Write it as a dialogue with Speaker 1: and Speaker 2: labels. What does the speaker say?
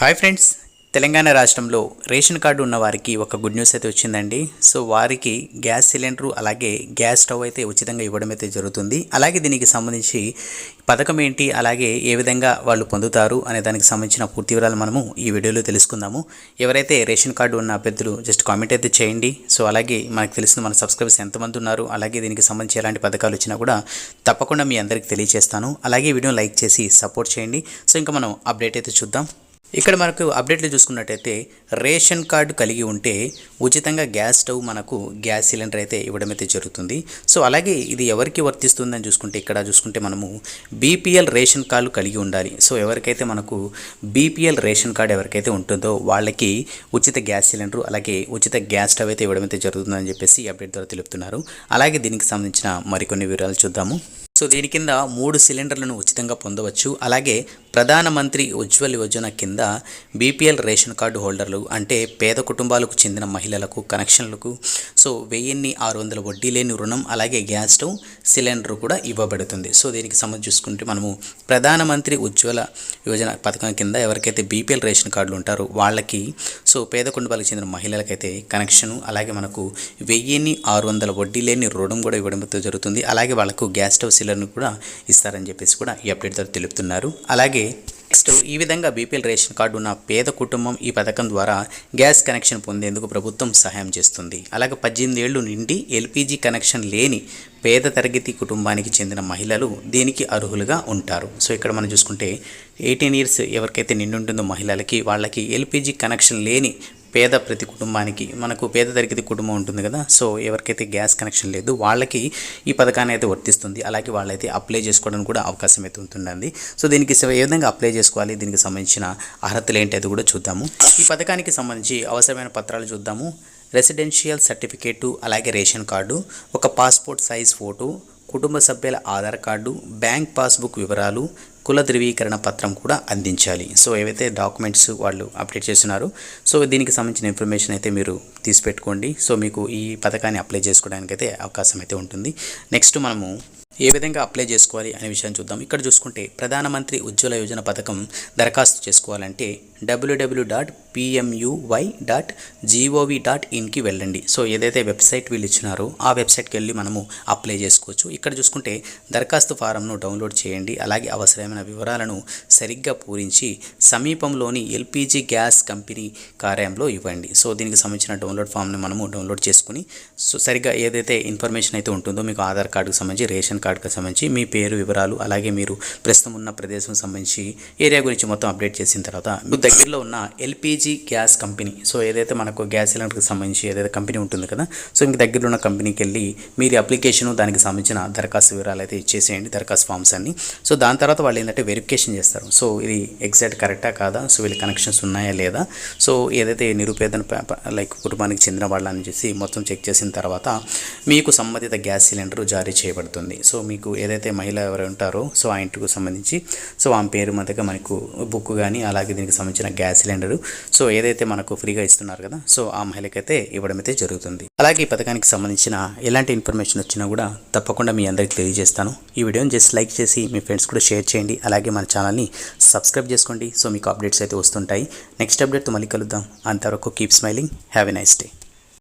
Speaker 1: Hi friends Telangana రాష్ట్రంలో ration card ఉన్న వారికి ఒక గుడ్ న్యూస్ అయితే వచ్చిందండి. సో వారికి గ్యాస్ సిలిండర్ అలాగే గ్యాస్ స్టవ్ అయితే ఉచితంగా ఇవ్వడం అయితే జరుగుతుంది. అలాగే దీనికి సంబంధించి పథకం ఏంటి అలాగే ఏ విధంగా వాళ్ళు పొందుతారు అనే దానికి సంబంధించిన పూర్తి వివరాలు మనము ఈ వీడియోలో తెలుసుకుందాము. ఎవరైతే రేషన్ కార్డు ఉన్న అభ్యర్థులు జస్ట్ కామెంట్ అయితే చేయండి. సో అలాగే మనకు తెలిసిన మన సబ్స్క్రైబర్స్ ఎంతమంది ఉన్నారు అలాగే దీనికి సంబంధించి ఎలాంటి పథకాలు వచ్చినా కూడా తప్పకుండా మీ అందరికీ తెలియజేస్తాను అలాగే వీడియో వీడియోని లైక్ చేసి సపోర్ట్ చేయండి. సో ఇంకా మనం అప్డేట్ అయితే చూద్దాం. ఇక్కడ మనకు అప్డేట్లు చూసుకున్నట్టయితే రేషన్ కార్డు కలిగి ఉంటే ఉచితంగా గ్యాస్ స్టవ్ మనకు గ్యాస్ సిలిండర్ అయితే ఇవ్వడం అయితే జరుగుతుంది. సో అలాగే ఇది ఎవరికి వర్తిస్తుందని చూసుకుంటే ఇక్కడ చూసుకుంటే మనము బీపీఎల్ రేషన్ కార్డు కలిగి ఉండాలి. సో ఎవరికైతే మనకు బీపీఎల్ రేషన్ కార్డు ఎవరికైతే ఉంటుందో వాళ్ళకి ఉచిత గ్యాస్ సిలిండర్ అలాగే ఉచిత గ్యాస్ స్టవ్ అయితే ఇవ్వడం అయితే జరుగుతుందని చెప్పేసి అప్డేట్ ద్వారా తెలుపుతున్నారు. అలాగే దీనికి సంబంధించిన మరికొన్ని వివరాలు చూద్దాము. సో దీని కింద మూడు సిలిండర్లను ఉచితంగా పొందవచ్చు. అలాగే ప్రధానమంత్రి ఉజ్వల్ యోజన కింద బీపీఎల్ రేషన్ కార్డు హోల్డర్లు అంటే పేద కుటుంబాలకు చెందిన మహిళలకు కనెక్షన్లకు సో వెయ్యిన్ని ఆరు వందల వడ్డీ లేని రుణం అలాగే గ్యాస్ స్టవ్ సిలిండర్ కూడా ఇవ్వబడుతుంది. సో దీనికి సంబంధించి చూసుకుంటే మనము ప్రధానమంత్రి ఉజ్వల యోజన పథకం కింద ఎవరికైతే బీపీఎల్ రేషన్ కార్డులు ఉంటారో వాళ్ళకి సో పేద కుటుంబాలకు చెందిన మహిళలకైతే కనెక్షను అలాగే మనకు వెయ్యిన్ని ఆరు వందల వడ్డీ లేని రుణం కూడా ఇవ్వడం జరుగుతుంది. అలాగే వాళ్ళకు గ్యాస్ స్టవ్ సిలిండర్ కూడా ఇస్తారని చెప్పేసి కూడా ఈ అప్డేట్ ద్వారా తెలుపుతున్నారు. అలాగే నెక్స్ట్ ఈ విధంగా బీపీఎల్ రేషన్ కార్డు ఉన్న పేద కుటుంబం ఈ పథకం ద్వారా గ్యాస్ కనెక్షన్ పొందేందుకు ప్రభుత్వం సహాయం చేస్తుంది. అలాగే పద్దెనిమిది ఏళ్ళు నిండి ఎల్పిజి కనెక్షన్ లేని పేద తరగతి కుటుంబానికి చెందిన మహిళలు దీనికి అర్హులుగా ఉంటారు. సో ఇక్కడ మనం చూసుకుంటే ఎయిటీన్ ఇయర్స్ ఎవరికైతే నిండుంటుందో మహిళలకి వాళ్ళకి ఎల్పిజి కనెక్షన్ లేని పేద ప్రతి కుటుంబానికి మనకు పేద తరగతి కుటుంబం ఉంటుంది కదా సో ఎవరికైతే గ్యాస్ కనెక్షన్ లేదు వాళ్ళకి ఈ పథకాన్ని అయితే వర్తిస్తుంది. అలాగే వాళ్ళైతే అప్లై చేసుకోవడానికి కూడా అవకాశం అయితే ఉంటుందండి. సో దీనికి ఏ విధంగా అప్లై చేసుకోవాలి? దీనికి సంబంధించిన అర్హతలు ఏంటి? అది కూడా చూద్దాము. ఈ పథకానికి సంబంధించి అవసరమైన పత్రాలు చూద్దాము. రెసిడెన్షియల్ సర్టిఫికేటు అలాగే రేషన్ కార్డు ఒక పాస్పోర్ట్ సైజ్ ఫోటో కుటుంబ సభ్యుల ఆధార్ కార్డు బ్యాంక్ పాస్బుక్ వివరాలు కుల ధృవీకరణ పత్రం కూడా అందించాలి. సో ఏవైతే డాక్యుమెంట్స్ వాళ్ళు అప్డేట్ చేస్తున్నారో సో దీనికి సంబంధించిన ఇన్ఫర్మేషన్ అయితే మీరు తీసిపెట్టుకోండి. సో మీకు ఈ పథకాన్ని అప్లై చేసుకోవడానికి అయితే అవకాశం అయితే ఉంటుంది. నెక్స్ట్ మనము ఏ విధంగా అప్లై చేసుకోవాలి అనే విషయాన్ని చూద్దాం. ఇక్కడ చూసుకుంటే ప్రధానమంత్రి ఉజ్వల యోజన పథకం దరఖాస్తు చేసుకోవాలంటే W W dot PMUY dot GOV dot ఇన్కి వెళ్ళండి. సో ఏదైతే వెబ్సైట్ వీళ్ళు ఇచ్చినారో ఆ వెబ్సైట్కి వెళ్ళి మనము అప్లై చేసుకోవచ్చు. ఇక్కడ చూసుకుంటే దరఖాస్తు ఫారంను డౌన్లోడ్ చేయండి. అలాగే అవసరమైన వివరాలను సరిగ్గా పూరించి సమీపంలోని ఎల్పిజి గ్యాస్ కంపెనీ కార్యాలయంలో ఇవ్వండి. సో దీనికి సంబంధించిన డౌన్లోడ్ ఫామ్ని మనము డౌన్లోడ్ చేసుకుని సో సరిగ్గా ఏదైతే ఇన్ఫర్మేషన్ అయితే ఉంటుందో మీకు ఆధార్ కార్డుకు సంబంధించి రేషన్ కార్డుకు సంబంధించి మీ పేరు వివరాలు అలాగే మీరు ప్రస్తుతం ఉన్న ప్రదేశం సంబంధించి ఏరియా గురించి మొత్తం అప్డేట్ చేసిన తర్వాత మీకు దగ్గరలో ఉన్న ఎల్పిజి గ్యాస్ కంపెనీ. సో ఏదైతే మనకు గ్యాస్ సిలిండర్కి సంబంధించి ఏదైతే కంపెనీ ఉంటుంది కదా సో మీకు దగ్గరలో ఉన్న కంపెనీకి వెళ్ళి మీరు అప్లికేషన్ దానికి సంబంధించిన దరఖాస్తు వివరాలు అయితే ఇచ్చేసేయండి దరఖాస్తు ఫామ్స్ అన్ని. సో దాని తర్వాత వాళ్ళు ఏంటంటే వెరిఫికేషన్ చేస్తారు. సో ఇది ఎగ్జాక్ట్ కరెక్టా కాదా? సో వీళ్ళ కనెక్షన్స్ ఉన్నాయా లేదా? సో ఏదైతే నిరుపేదన లైక్ కుటుంబానికి చెందిన వాళ్ళని చేసి మొత్తం చెక్ చేసిన తర్వాత మీకు సంబంధిత గ్యాస్ సిలిండర్ జారీ చేయబడుతుంది. సో మీకు ఏదైతే మహిళ ఎవరు ఉంటారో సో ఆ ఇంటికి సంబంధించి సో ఆమె పేరు మధ్యగా మనకు బుక్ కానీ అలాగే దీనికి సంబంధించిన గ్యాస్ సిలిండర్ సో ఏదైతే మనకు ఫ్రీగా ఇస్తున్నారు కదా సో ఆ మహిళకైతే ఇవ్వడం అయితే జరుగుతుంది. అలాగే ఈ పథకానికి సంబంధించిన ఎలాంటి ఇన్ఫర్మేషన్ వచ్చినా కూడా తప్పకుండా మీ అందరికి తెలియజేస్తాను. ఈ వీడియోని జస్ట్ లైక్ చేసి మీ ఫ్రెండ్స్ కూడా షేర్ చేయండి. అలాగే మన ఛానల్ని సబ్స్క్రైబ్ చేసుకోండి. సో మీకు అప్డేట్స్ అయితే వస్తుంటాయి. నెక్స్ట్ అప్డేట్తో మళ్ళీ కలుద్దాం. అంతవరకు keep smiling. Have a nice day.